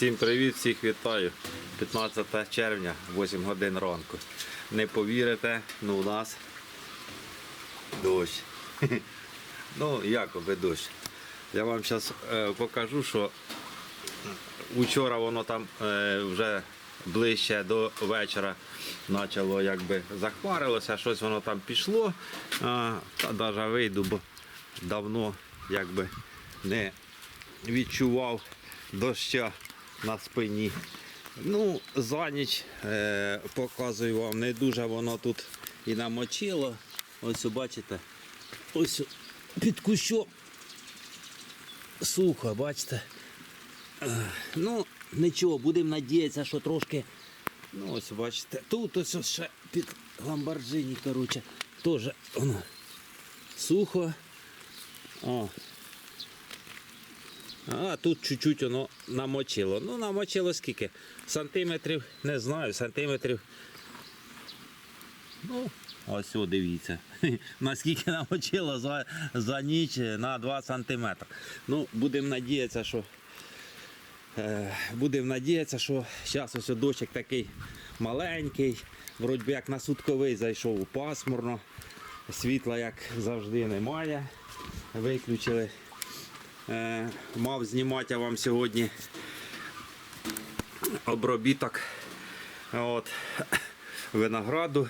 Всім привіт, всіх вітаю. 15 червня, 8 годин ранку. Не повірите, ну у нас дощ. Ну, якоби дощ. Я вам зараз покажу, що вчора воно там е, вже ближче до вечора почало якби захмарилося, щось воно там пішло. Та навіть вийду, бо давно якби не відчував доща на спині. Ну, за ніч е, показую вам, не дуже воно тут і намочило. Ось бачите, ось під кущом сухо, бачите. Е, Ну, нічого, будемо надіятися, що трошки. Ну, ось бачите, тут ось ще під ламборджині, коротше, теж воно сухо. О, а тут чуть-чуть воно намочило. Ну, намочило скільки? Сантиметрів, не знаю, сантиметрів. Ну, ось о, дивіться. Наскільки намочило за, за ніч на 2 сантиметри. Ну, будемо надіятися, що. Е, будемо надіятися, що зараз ось дощик такий маленький. Вроді як на сутковий зайшов пасмурно. Світла, як завжди, немає. Виключили. Е, мав знімати вам сьогодні обробіток от, винограду,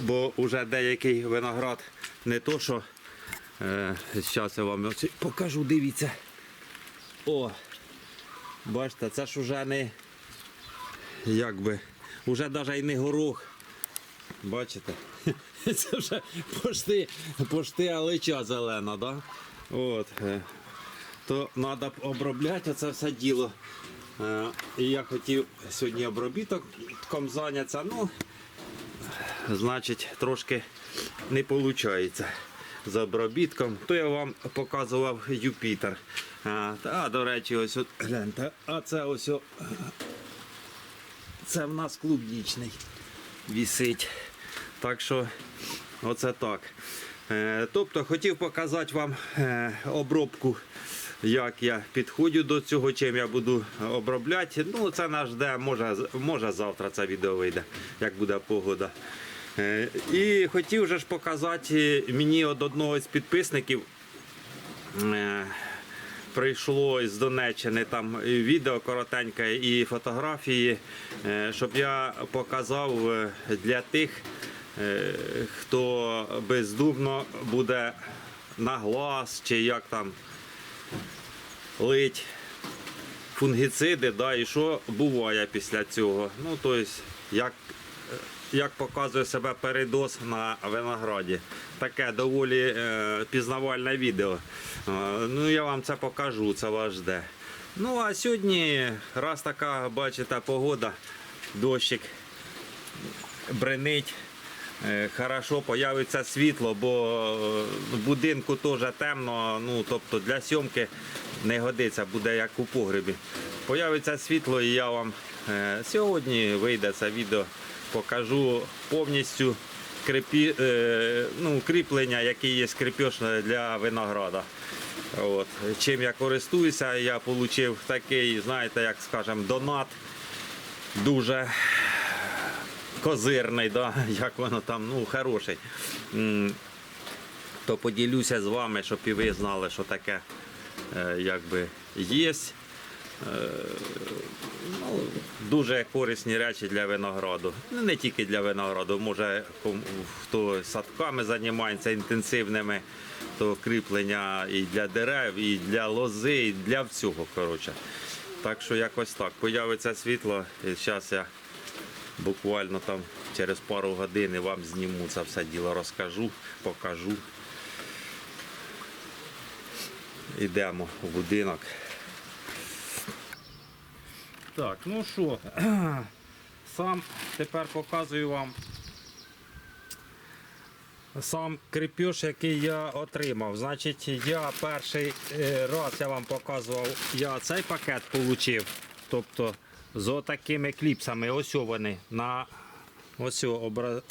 бо вже деякий виноград не то, що е, зараз я вам покажу, дивіться. О, бачите, це ж уже не якби, уже навіть і не горох. Бачите? Це вже пошти, пошти алича зелена, да? От. е, То треба обробляти це все діло. Е, І я хотів сьогодні обробітком зайнятися, ну, значить, трошки не виходить з обробітком. То я вам показував Юпітер. А, та, до речі, ось от, гляньте, а це ось це в нас клубнічний вісить. Так що оце так. Е, Тобто хотів показати вам е, обробку, як я підходжу до цього, чим я буду обробляти. Ну, це нас жде, може, може завтра це відео вийде, як буде погода. Е, І хотів же ж показати мені від одного з підписників. Прийшло з Донеччини там відео коротеньке і фотографії, щоб я показав для тих, хто бездумно буде на глаз чи як там лить фунгіциди, да, і що буває після цього. Ну, тобто, як, е, як показує себе передоз на винограді. Таке доволі е, пізнавальне відео. Е, ну, я вам це покажу, це вас жде. Ну, а сьогодні, раз така, бачите, погода, дощик бренить. Е, Хорошо, появиться світло, бо е, в будинку теж темно, ну тобто для сьомки не годиться, буде як у погребі. Появиться світло і я вам е, сьогодні вийде це відео, покажу повністю крепі, е, ну, кріплення, які є крепеж для винограда. От. Чим я користуюся, я отримав такий, знаєте, як скажемо, донат дуже козирний, да? як воно там, ну, хороший. То поділюся з вами, щоб і ви знали, що таке е, якби є. Е, ну, дуже корисні речі для винограду. Ну, не тільки для винограду, може хто садками займається інтенсивними, то кріплення і для дерев, і для лози, і для всього. Коротше. Так що якось так. Появиться світло, і зараз я буквально там через пару годин вам зніму це все діло, розкажу, покажу. Йдемо в будинок. Так, ну що, сам тепер показую вам сам крепеж, який я отримав. Значить, я перший е, раз я вам показував, я цей пакет отримав. Тобто з отакими кліпсами. Ось вони на ось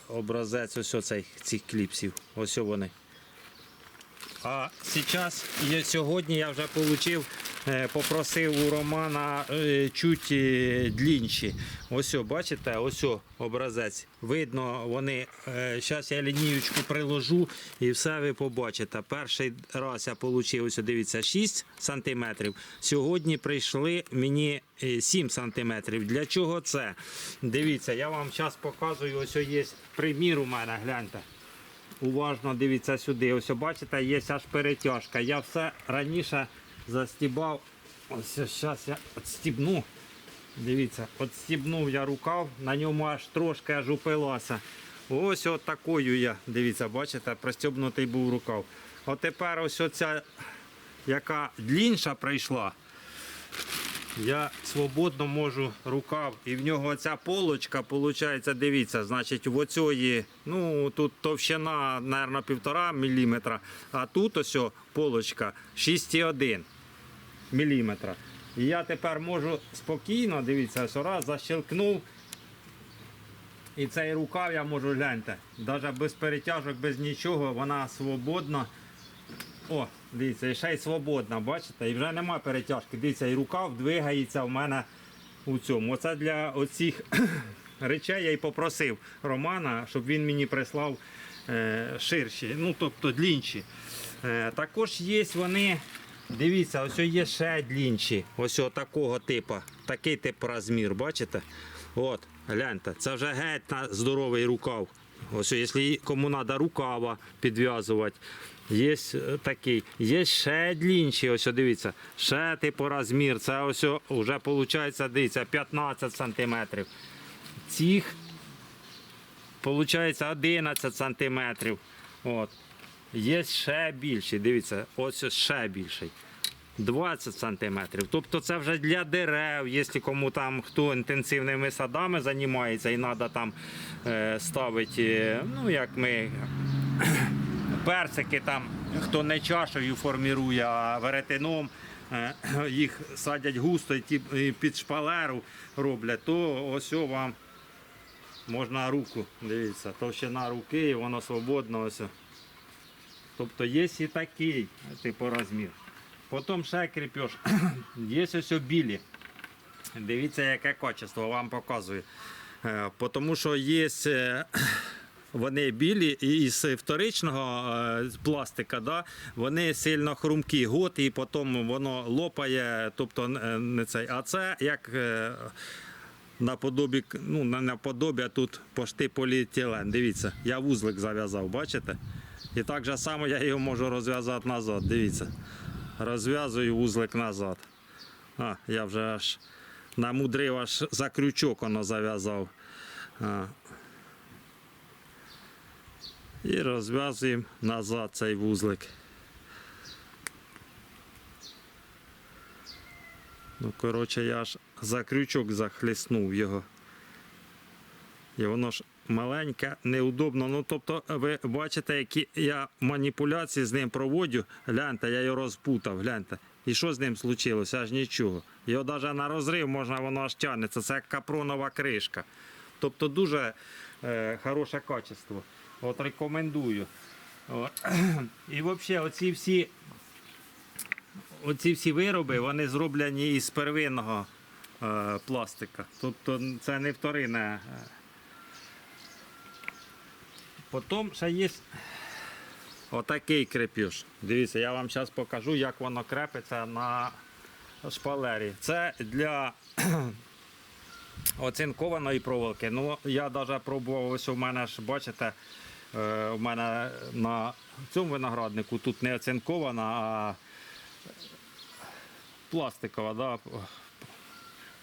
образець ось о цих, кліпсів. Ось вони. А зараз, сьогодні я вже отримав попросив у Романа е, чуть е, длінші. Ось, бачите, ось о, образець. Видно, вони. Зараз я лінієчку приложу і все ви побачите. Перший раз я отримав, ось, дивіться, 6 см. Сьогодні прийшли мені е, 7 см. Для чого це? Дивіться, я вам зараз показую, ось о, є примір у мене, гляньте. Уважно дивіться сюди. Ось бачите, є аж перетяжка. Я все раніше застібав. Ось зараз я відстібну. Дивіться, відстібнув я рукав, на ньому аж трошки аж упилася. Ось от такою я, дивіться, бачите, пристібнутий був рукав. От тепер ось оця, яка длінша прийшла, я свободно можу рукав, і в нього ця полочка, виходить, дивіться, значить, в оцьої, ну тут товщина, мабуть, півтора міліметра, а тут ось полочка 6,1 міліметра. І я тепер можу спокійно, дивіться, ось раз защелкнув. І цей рукав я можу гляньте, навіть без перетяжок, без нічого, вона свободна. О, дивіться, і ще й свободна, бачите? І вже нема перетяжки. Дивіться, і рукав двигається в мене у цьому. Оце для оцих речей я й попросив Романа, щоб він мені прислав е, ширші, ну тобто длінші. Е, також є вони. Дивіться, ось є ще длінші, ось такого типу, такий тип розмір, бачите? От, гляньте, це вже геть на здоровий рукав. Ось, якщо кому треба рукава підв'язувати, є е, такий. Є ще длінші, ось дивіться, ще типу розмір. Це ось вже виходить, дивіться, 15 сантиметрів. Цих виходить 11 сантиметрів. От. Є ще більші, дивіться, ось ще більший. 20 сантиметрів. Тобто це вже для дерев, якщо кому там хто інтенсивними садами займається і треба там е, ставити, е, ну як ми персики там, хто не чашею формірує, а веретеном. е, Їх садять густо і під шпалеру роблять, то ось вам можна руку. Дивіться, товщина руки, і воно свободно ось. Тобто є і такий типу розмір. Потім ще кріпеж. Є ось білі. Дивіться, яке качество вам показую. Е, Тому що є е, вони білі із вторичного е, пластика, да, вони сильно хрумкі, год, і потім воно лопає, тобто не цей. А це як наподобі, ну, наподобі, тут пошти поліетилен. Дивіться, я вузлик зав'язав, бачите? І так же само я його можу розв'язати назад. Дивіться. Розв'язую вузлик назад. А, я вже аж намудрив аж за крючок воно зав'язав. І розв'язуємо назад цей вузлик. Ну, коротше, я аж за крючок захліснув його. І воно ж маленьке, неудобно. Ну, тобто, ви бачите, які я маніпуляції з ним проводжу. Гляньте, я його розпутав, гляньте. І що з ним случилося? Аж нічого. Його навіть на розрив можна, воно аж тягнеться. Це як капронова кришка. Тобто дуже е, хороше качество. От рекомендую. От. І взагалі, оці всі, оці всі вироби вони зроблені із первинного е, пластика. Тобто це не вторинне. Потім ще є отакий крепеж. Дивіться, я вам зараз покажу, як воно крепиться на шпалері. Це для оцинкованої проволоки. Ну, я навіть пробував, ось у мене ж, бачите, е, у мене на цьому винограднику тут не оцинкована, а пластикова, да,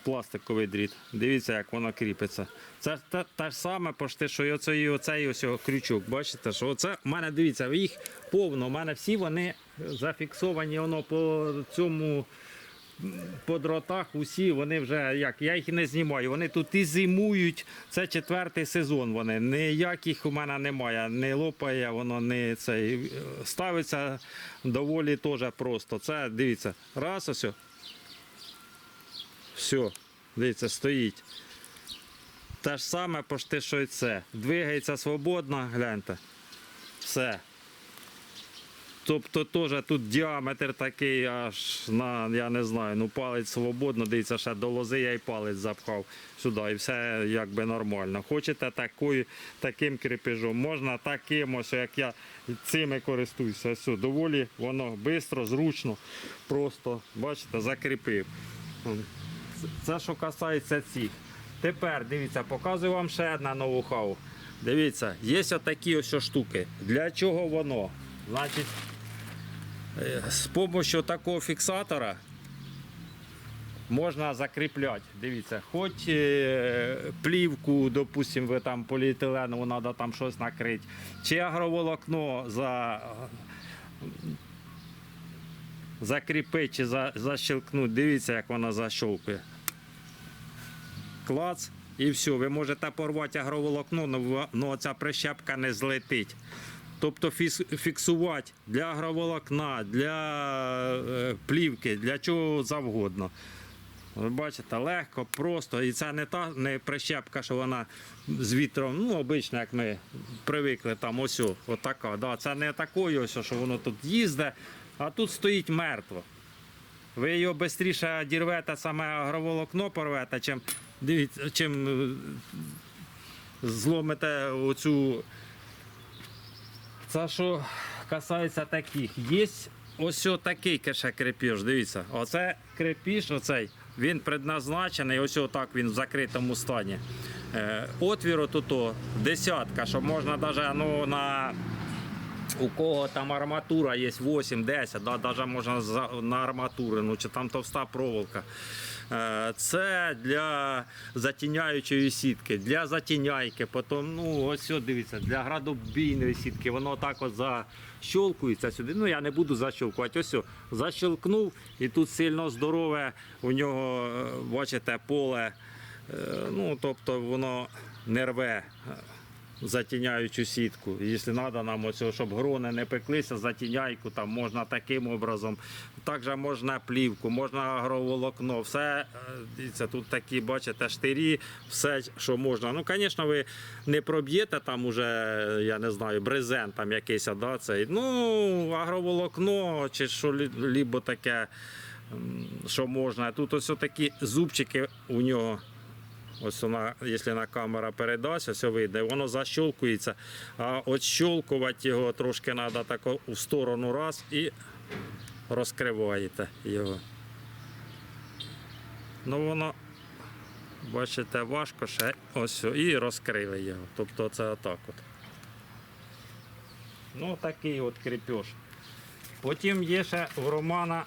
пластиковий дріт. Дивіться, як воно кріпиться. Це те, те ж саме, почти, що і оцей, і оцей ось крючок. Бачите, що оце в мене дивіться, їх повно. У мене всі вони зафіксовані воно по цьому. По дротах усі вони вже як я їх не знімаю. Вони тут і зимують. Це четвертий сезон. Вони ніяких у мене немає. Не лопає, воно не цей ставиться доволі теж просто. Це дивіться, раз ось. Все, дивіться, стоїть. Те ж саме почти, що і це. Двигається свободно, гляньте. Все. Тобто теж тут діаметр такий, аж на, я не знаю, ну палець свободно, дивіться, ще до лози я й палець запхав сюди, і все якби нормально. Хочете такою, таким крепежом, можна таким, ось як я цими користуюся. Все, доволі воно швидко, зручно, просто, бачите, закріпив. Це- що касається цих. Тепер дивіться, показую вам ще одне ноу-хау. Дивіться, є отакі ось штуки. Для чого воно? Значить, е, з допомогою такого фіксатора можна закріпляти. Дивіться, хоч е, плівку, допустимо, ви там поліетиленову треба там щось накрити, чи агроволокно за, закріпити чи за, защелкнути. Дивіться, як вона защолкує. Клац. І все, ви можете порвати агроволокно, але ця прищепка не злетить. Тобто фіксувати для агроволокна, для е, плівки, для чого завгодно. Ви бачите, легко, просто. І це не та не прищепка, що вона з вітром, ну, обично, як ми привикли, там ось отака. Да. Це не такою, ось, що воно тут їздить, а тут стоїть мертво. Ви його швидше дірвете саме агроволокно порвете, чим, дивіться, чим е, зломите оцю. Це що касається таких. Є ось такий кеше крепіж, дивіться. Оце крепіж, оцей, він предназначений, ось отак він в закритому стані. Е, отвіру тут десятка, що можна навіть ну, на у кого там арматура є 8-10, да, навіть можна на арматури, ну чи там товста проволока. Е, Це для затіняючої сітки, для затіняйки, потім, ну ось сюди дивіться, для градобійної сітки, воно так от защолкується сюди. Ну я не буду защолкувати. Ось о, защелкнув і тут сильно здорове у нього, е, бачите, поле. Е, Ну, тобто воно не рве затіняючу сітку. Якщо треба нам оцього, щоб грони не пеклися, затіняйку там можна таким образом. Також можна плівку, можна агроволокно, все, е, дивіться, тут такі, бачите, штирі, все, що можна. Ну, звісно, ви не проб'єте там уже, я не знаю, брезент там якийсь, да, цей. Ну, агроволокно чи що лібо таке, що можна. Тут ось такі зубчики у нього. Ось вона, якщо на камера передасть, ось вийде, воно защолкується. А от щолкувати його трошки треба так у сторону раз і розкриваєте його. Ну воно, бачите, важко ще ось і розкрили його. Тобто це отак от. Ну, такий от крепеж. Потім є ще у Романа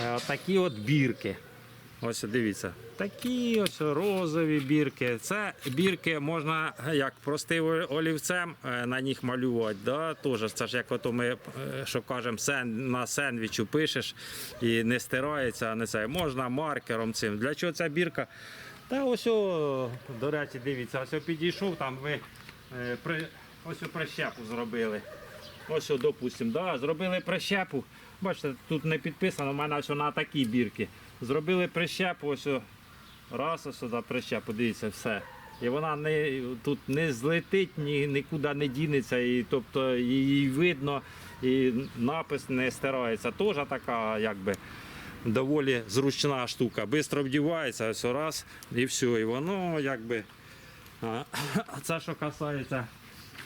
е, такі от бірки. Ось дивіться. Такі ось розові бірки. Це бірки можна як простим олівцем е, на них малювати. Да? Тоже, це ж як ото ми е, що кажемо, сен, на сендвічу пишеш і не стирається, а не це. Можна маркером цим. Для чого ця бірка? Та ось, о, до речі, дивіться, ось о підійшов, там ви е, при, ось о прищепу зробили. Ось, о, допустимо, да, зробили прищепу. Бачите, тут не підписано, в мене ось на такі бірки. Зробили прищепу, ось о, раз сюди прищепу, дивіться, все. І вона не, тут не злетить, ні, нікуди не дінеться, і, тобто її видно, і напис не стирається. Теж така, якби. Доволі зручна штука. Бистро вдівається, ось раз і все. І воно якби. А це що касається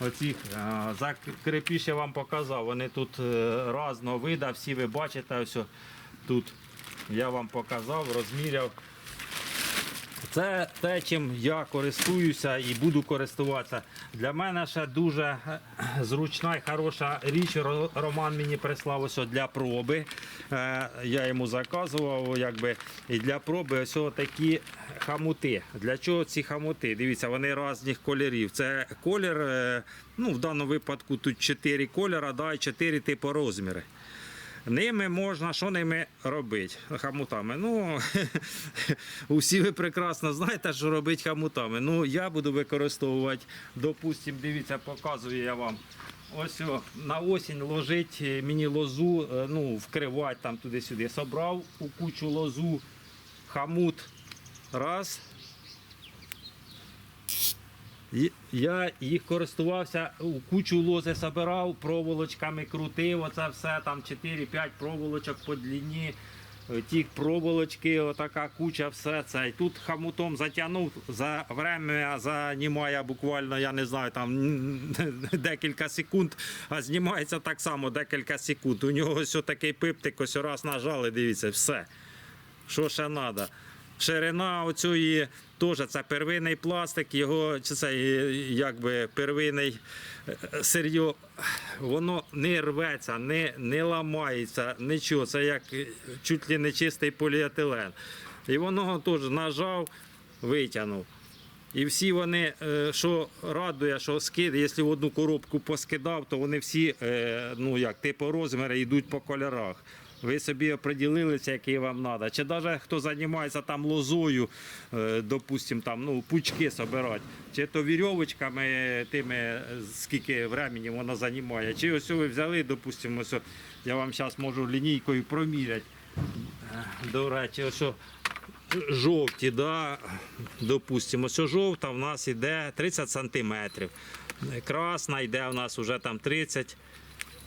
оцих а, закрепіш я вам показав. Вони тут е, разного вида, всі ви бачите, ось тут я вам показав, розміряв. Це те, чим я користуюся і буду користуватися. Для мене ще дуже е, зручна і хороша річ. Роман мені прислав ось для проби. Е, Я йому заказував, якби, і для проби ось такі хамути. Для чого ці хамути? Дивіться, вони різних кольорів. Це колір, е, ну в даному випадку тут 4 кольори, да, і 4 типу розміри. Ними можна, що ними робити? Хамутами. Ну, усі ви прекрасно знаєте, що робити хамутами. Ну, я буду використовувати, допустимо, дивіться, показую я вам. Ось на осінь ложить е, мені лозу, е, ну, вкривати там туди-сюди. Собрав у кучу лозу, хамут. Раз. Я їх користувався, кучу лози собирав, проволочками крутив, оце все, там 4-5 проволочок по длині. е, Ті проволочки, отака куча, все це. І тут хамутом затягнув за время, займає буквально, я не знаю, там декілька секунд, а знімається так само декілька секунд. У нього ось такий пиптик, ось раз нажали, дивіться, все. Що ще треба? Ширина оцієї теж це первинний пластик, його це якби первинний е, сир'йо, воно не рветься, не, не ламається, нічого. Це як е, чуть ли не чистий поліетилен. І воно теж нажав, витягнув. І всі вони, е, що радує, що скид, якщо одну коробку поскидав, то вони всі, ну як, типу розміри йдуть по кольорах. Ви собі оприділилися, який вам треба. Чи навіть хто займається там лозою, е, допустим, там, ну, пучки збирати, чи то вірьовочками, тими, скільки времени воно займає. Чи ось ви взяли, допустимо, я вам зараз можу лінійкою проміряти. Е, До речі, ось жовті, да, допустимо, ось жовта в нас йде 30 сантиметрів. Красна йде у нас вже там 30.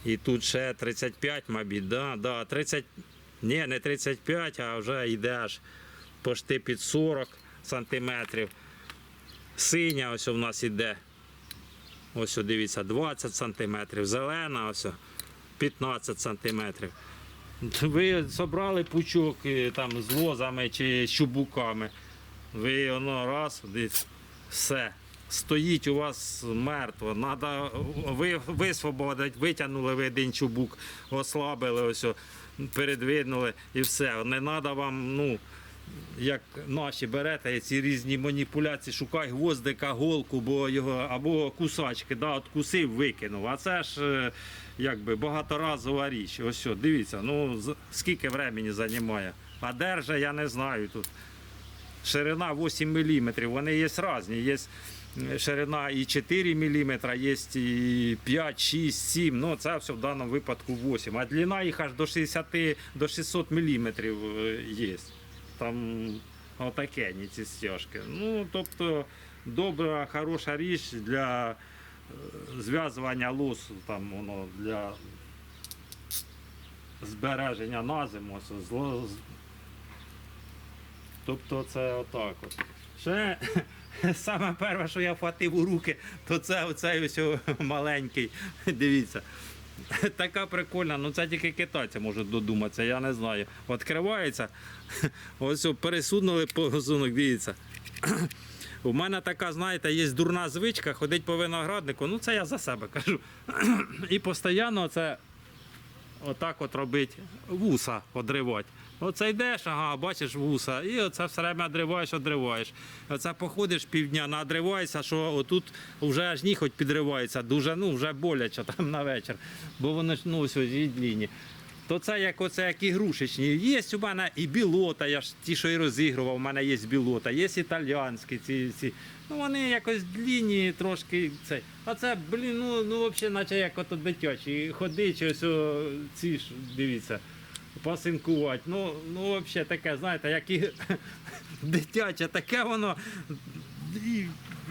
І тут ще 35, мабуть, да, да, 30, ні, не 35, а вже йде аж почти під 40 сантиметрів. Синя ось у нас йде. Ось дивіться, 20 сантиметрів. Зелена ось 15 сантиметрів. Ви зібрали пучок е, там з лозами чи з чубуками. Ви воно раз, десь, все. Стоїть у вас мертво. Надо, ви висвободити, витягнули ви один чубук, ослабили, ось, передвинули і все. Не треба вам, ну, як наші берете ці різні маніпуляції, шукай гвоздика, голку, бо його або кусачки, да, от кусив, викинув. А це ж е, якби багаторазова річ. Ось що, дивіться, ну скільки времени займає. А держа, я не знаю тут. Ширина 8 мм, вони є різні. Є ширина і 4 мм, є і 5, 6, 7. Ну, це все в даному випадку 8. А длина їх аж до 60 до 600 мм є. Там отаке ці стяжки. Ну, тобто, добра, хороша річ для е, зв'язування лосу, там воно для збереження на зиму. Тобто це отак от. Ще саме перше, що я вхватив у руки, то це оцей ось маленький. Дивіться. Така прикольна, ну це тільки китайці можуть додуматися, я не знаю. Відкривається, ось пересунули погазунок, дивіться. У мене така, знаєте, є дурна звичка ходить по винограднику, ну це я за себе кажу. І постійно це отак от робить вуса одривати. Оце йдеш, ага, бачиш вуса, і оце все время одриваєш, одриваєш. Оце походиш півдня, надриваєшся, що отут вже аж ніхоть підривається, дуже, ну, вже боляче там на вечір, бо вони ж ну, ось длінні. То це як оце як ігрушечні. Є у мене і білота, я ж ті, що і розігрував, у мене є білота, є італіянські ці, ці. Ну вони якось длінні трошки. Цей. А це, блін, ну, ну взагалі, наче як ото дитячі. Ходить, ось о, ці ж, дивіться, пасинкувати. Ну, ну взагалі таке, знаєте, як і дитяче, таке воно і,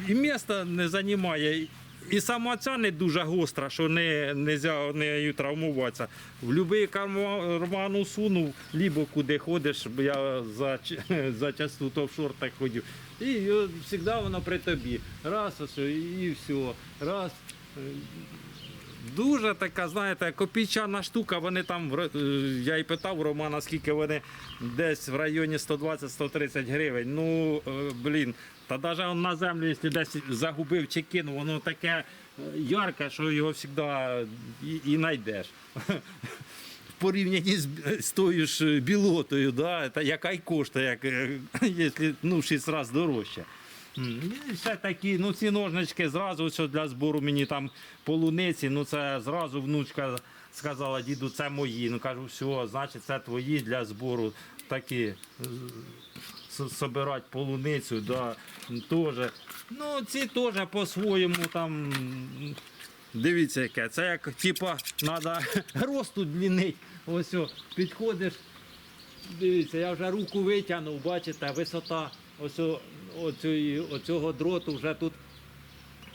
і міста не займає. І сама ця не дуже гостра, що не можна нею травмуватися. В будь-який карман усунув, лібо куди ходиш, я за, зачасту то в шортах ходив. І завжди воно при тобі. Раз, і все. Раз. Дуже така, знаєте, копійчана штука. Вони там, е, я і питав Романа, скільки вони десь в районі 120-130 гривень. Ну, е, блін, та навіть на землю, якщо десь загубив чи кинув, воно таке е, ярке, що його завжди і, знайдеш. В порівнянні з, з тою ж білотою, да, яка й коштує, як, якщо ну, 6 разів дорожче. Все такі, ну ці ножнички зразу ось для збору мені там полуниці, ну це зразу внучка сказала, діду, це мої. Ну кажу, все, значить це твої для збору такі. е, Собирати полуницю, да, теж. Ну, ці теж по-своєму там. Дивіться, яке. Це як типа треба росту длінить. Ось о, підходиш. Дивіться, я вже руку витягнув, бачите, висота ось о- оцього, дроту вже тут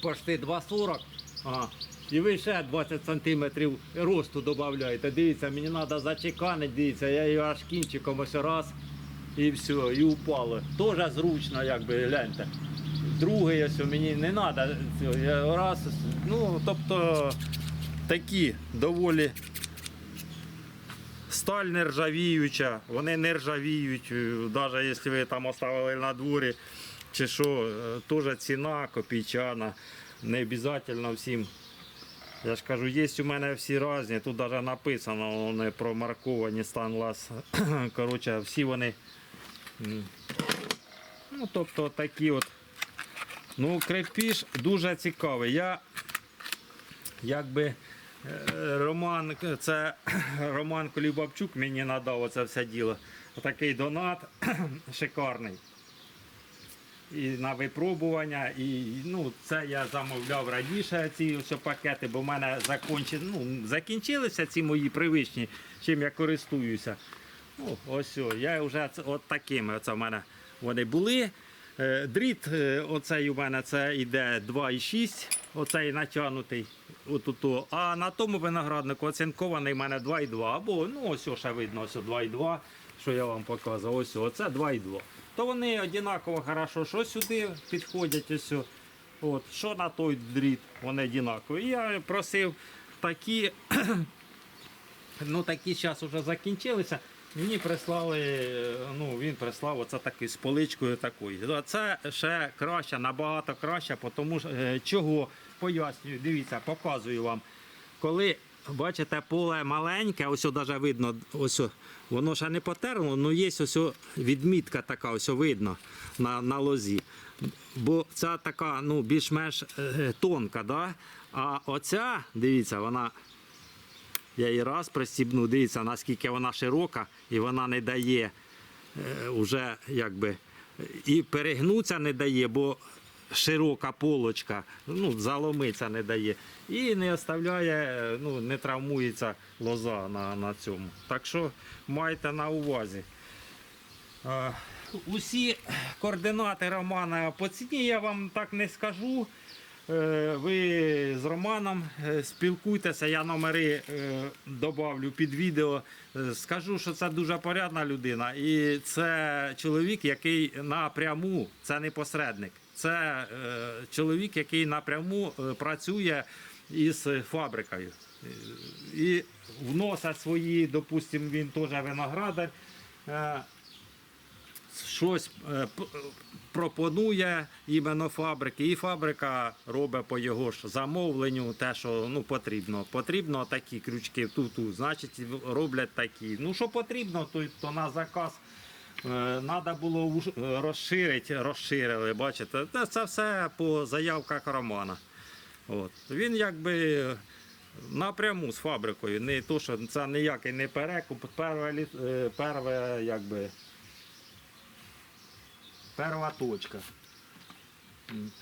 почти 2,40. Ага. І ви ще 20 сантиметрів росту додаєте. Дивіться, мені треба зачеканити, дивіться, я її аж кінчиком ось раз і все, і упало. Теж зручно, якби гляньте. Другий ось мені не треба. Раз, ну, тобто такі доволі сталь не ржавіюча, вони не ржавіють, навіть якщо ви там оставили на дворі, чи що, е, теж ціна копійчана, не обов'язково всім. Я ж кажу, є у мене всі різні, тут навіть написано, вони промарковані Станлас. Коротше, всі вони. Ну, тобто такі от. Ну, крепіш дуже цікавий. Я якби е, Роман, це Роман Колібабчук мені надав оце все діло. Такий донат шикарний. І на випробування, і ну, це я замовляв раніше ці ось пакети, бо в мене закончи, ну, закінчилися ці мої привичні, чим я користуюся. Ну, ось я вже от такими оце в мене вони були. Е, Дріт, е, оцей у мене це йде 2,6, оцей натягнутий. Отуто. А на тому винограднику оцинкований у мене 2,2. Або ну ось ще видно, ось 2,2, що я вам показував. Ось оце 2,2. То вони однаково хорошо, що сюди підходять, ось. От, що на той дріт, вони однакові. Я просив такі Ну такі зараз вже закінчилися. Мені прислали, е, ну він прислав оце такий з поличкою такою. Це ще краще, набагато краще, тому що е, чого пояснюю, дивіться, показую вам. Коли бачите, поле маленьке, ось навіть видно, ось воно ще не потерло, але є ось відмітка така, ось видно на, на лозі. Бо ця така ну, більш-менш е, тонка, да? а оця, дивіться, вона я її раз пристібну, дивіться, наскільки вона широка, і вона не дає е, вже якби і перегнуться не дає, бо широка полочка, ну, заломиться не дає. І не оставляє, е, ну, не травмується лоза на, на цьому. Так що майте на увазі. Е, Усі координати Романа по ціні я вам так не скажу. Е, Ви з Романом е, спілкуйтеся, я номери е, добавлю під відео. Скажу, що це дуже порядна людина. І це чоловік, який напряму, це не посередник. Це чоловік, який напряму працює із фабрикою. І вносить свої, допустимо, він теж виноградар. щось пропонує іменно фабрики, і фабрика робить по його ж замовленню те, що ну, потрібно. Потрібно такі крючки тут, значить роблять такі. Ну, що потрібно, то, то на заказ. Треба було е, розширити, розширили, бачите. Це- все по заявках Романа. От. Він якби напряму з фабрикою. Не то, що це ніякий не перекуп, перве, лі- е, якби, перша точка.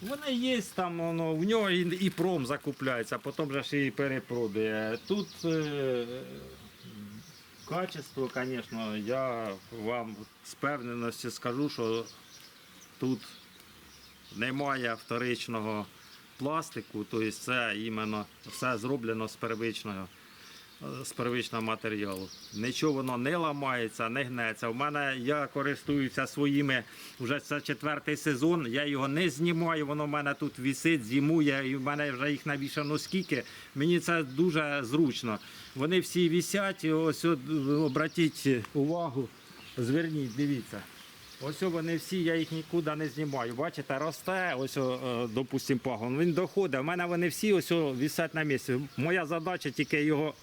Вони є там, воно, в нього і, пром закупляється, а потім же ж і перепродає. Тут е, качество, звісно, я вам з певненості скажу, що тут немає вторичного пластику, тобто це іменно все зроблено з первичного, з первичного матеріалу. Нічого воно не ламається, не гнеться. У мене я користуюся своїми, вже це четвертий сезон, я його не знімаю, воно в мене тут висить, зимує, і в мене вже їх навішано скільки. Мені це дуже зручно. Вони всі висять, і ось обратіть увагу, зверніть, дивіться. Ось вони всі, я їх нікуди не знімаю. Бачите, росте, ось, е, пагон. Він доходить. У мене вони всі ось о, висять на місці. Моя задача тільки його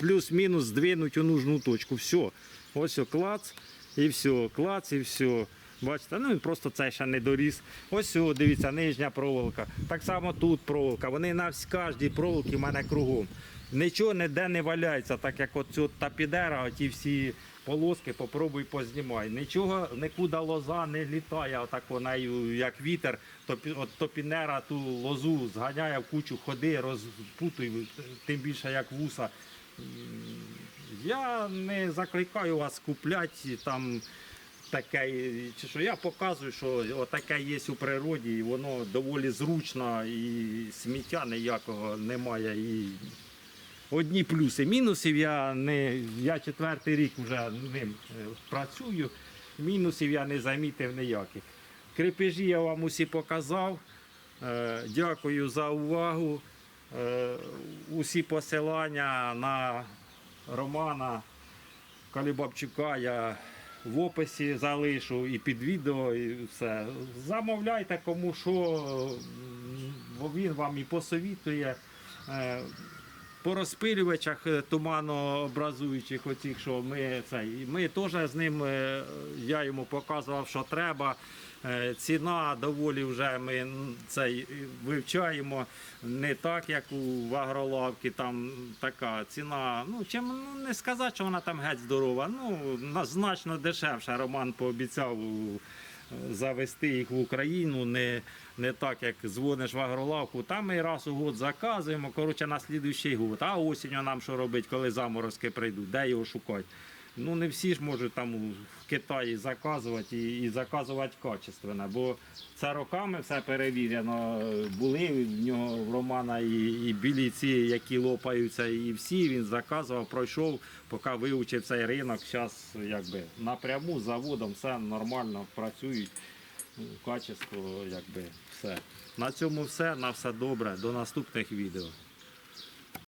плюс-мінус здвинути у нужну точку. Все. Ось о, клац і все. Клац і все. Бачите, ну він просто цей ще не доріс. Ось о, дивіться, нижня проволока. Так само тут проволока. Вони на кожній проволокі в мене кругом. Нічого ніде не валяється, так як от цю тапідера, оті всі полоски попробуй познімай. Нічого нікуди лоза не літає, отак нею, як вітер, от топінера ту лозу зганяє в кучу ходи, розпутує, тим більше як вуса. Я не закликаю вас купляти там таке, чи що я показую, що отаке є у природі, і воно доволі зручно, і сміття ніякого немає. І одні плюси. Мінусів я не. Я четвертий рік вже ним е, працюю. Мінусів я не замітив ніяких. Крепежі я вам усі показав. Е, Дякую за увагу. Е, Усі посилання на Романа Калібабчука я в описі залишу і під відео, і все. Замовляйте кому що, бо він вам і посовітує. Е, По розпилювачах е, туманообразуючих, оцих, що ми це, ми теж з ним, я йому показував, що треба. Е, Ціна доволі вже ми м, цей вивчаємо не так, як у агролавки, там така ціна. Ну, чим ну, не сказати, що вона там геть здорова. Ну, значно дешевше. Роман пообіцяв завести їх в Україну, не, не так, як дзвониш в агролавку. Там ми раз у год заказуємо, коротше, на слідуючий год. А осінню нам що робити, коли заморозки прийдуть, де його шукати? Ну не всі ж можуть там в Китаї заказувати і, і заказувати качественно, бо це роками все перевірено. Були в нього в Романа і, і білі ці, які лопаються, і всі він заказував, пройшов, поки вивчив цей ринок. Зараз якби напряму з заводом все нормально працюють. Ну, Качество, якби все. На цьому все, на все добре. До наступних відео.